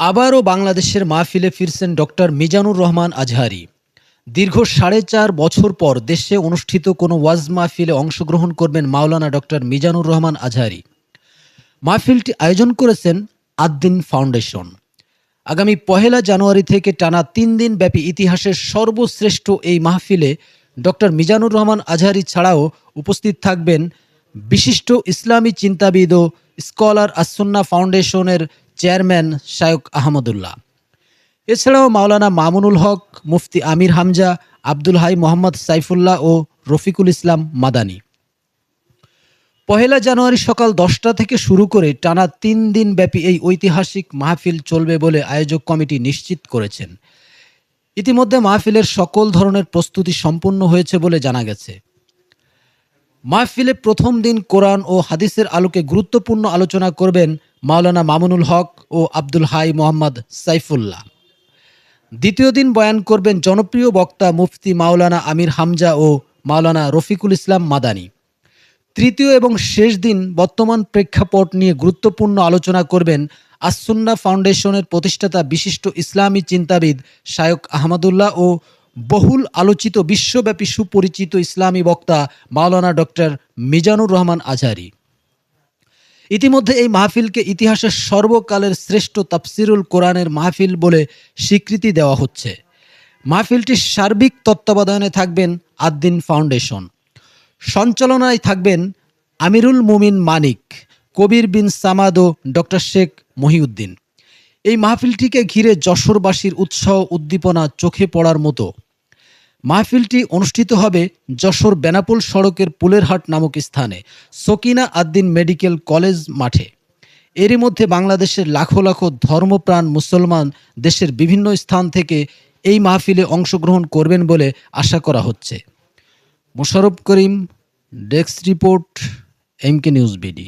আবারও বাংলাদেশের মাহফিলে ফিরছেন ডক্টর মিজানুর রহমান আজহারি। দীর্ঘ সাড়ে চার বছর পর দেশে অনুষ্ঠিত কোনো ওয়াজ মাহফিলে অংশগ্রহণ করবেন মাওলানা ডক্টর মিজানুর রহমান আজহারি। মাহফিলটি আয়োজন করেছেন আদ্দিন ফাউন্ডেশন। আগামী পহেলা জানুয়ারি থেকে টানা তিন দিন ব্যাপী ইতিহাসের সর্বশ্রেষ্ঠ এই মাহফিলে ডক্টর মিজানুর রহমান আজহারি ছাড়াও উপস্থিত থাকবেন বিশিষ্ট ইসলামী চিন্তাবিদ ও স্কলার আসন্না ফাউন্ডেশনের চেয়ারম্যান শায়ক আহমদুল্লাহ। এছাড়াও মাওলানা মামুনুল হক, মুফতি আমির হামজা, আব্দুল হাই মোহাম্মদ সাইফুল্লাহ ও রফিকুল ইসলাম মাদানী। পহেলা জানুয়ারি সকাল দশটা থেকে শুরু করে টানা তিন দিন ব্যাপী এই ঐতিহাসিক মাহফিল চলবে বলে আয়োজক কমিটি নিশ্চিত করেছেন। ইতিমধ্যে মাহফিলের সকল ধরনের প্রস্তুতি সম্পূর্ণ হয়েছে বলে জানা গেছে। মাহফিলে প্রথম দিন কোরআন ও হাদিসের আলোকে গুরুত্বপূর্ণ আলোচনা করবেন মাওলানা মামুনুল হক ও আব্দুল হাই মোহাম্মদ সাইফুল্লাহ। দ্বিতীয় দিন বয়ান করবেন জনপ্রিয় বক্তা মুফতি মাওলানা আমির হামজা ও মাওলানা রফিকুল ইসলাম মাদানী। তৃতীয় এবং শেষ দিন বর্তমান প্রেক্ষাপট নিয়ে গুরুত্বপূর্ণ আলোচনা করবেন আসুন্না ফাউন্ডেশনের প্রতিষ্ঠাতা বিশিষ্ট ইসলামী চিন্তাবিদ শায়ক আহমদুল্লাহ ও বহুল আলোচিত বিশ্বব্যাপী সুপরিচিত ইসলামী বক্তা মাওলানা ডক্টর মিজানুর রহমান আজহারি। ইতিমধ্যে এই মাহফিলকে ইতিহাসের সর্বকালের শ্রেষ্ঠ তাফসিরুল কোরআনের মাহফিল বলে স্বীকৃতি দেওয়া হচ্ছে। মাহফিলটির সার্বিক তত্ত্বাবধানে থাকবেন আদ্দিন ফাউন্ডেশন। সঞ্চালনায় থাকবেন আমিরুল মুমিন মানিক, কবির বিন সামাদ ও ডক্টর শেখ মহিউদ্দিন। এই মাহফিলটিকে ঘিরে যশোরবাসীর উৎসাহ উদ্দীপনা চোখে পড়ার মতো মাহফিলটি অনুষ্ঠিত হবে যশোর বেনাপুল সড়কের পুলেরহাট নামক স্থানে, সকিনা আদ্দিন মেডিকেল কলেজ মাঠে। এরই মধ্যে বাংলাদেশের লাখো লাখো ধর্মপ্রাণ মুসলমান দেশের বিভিন্ন স্থান থেকে এই মাহফিলে অংশগ্রহণ করবেন বলে আশা করা হচ্ছে। Mosharraf Karim, desk report, MK news BD.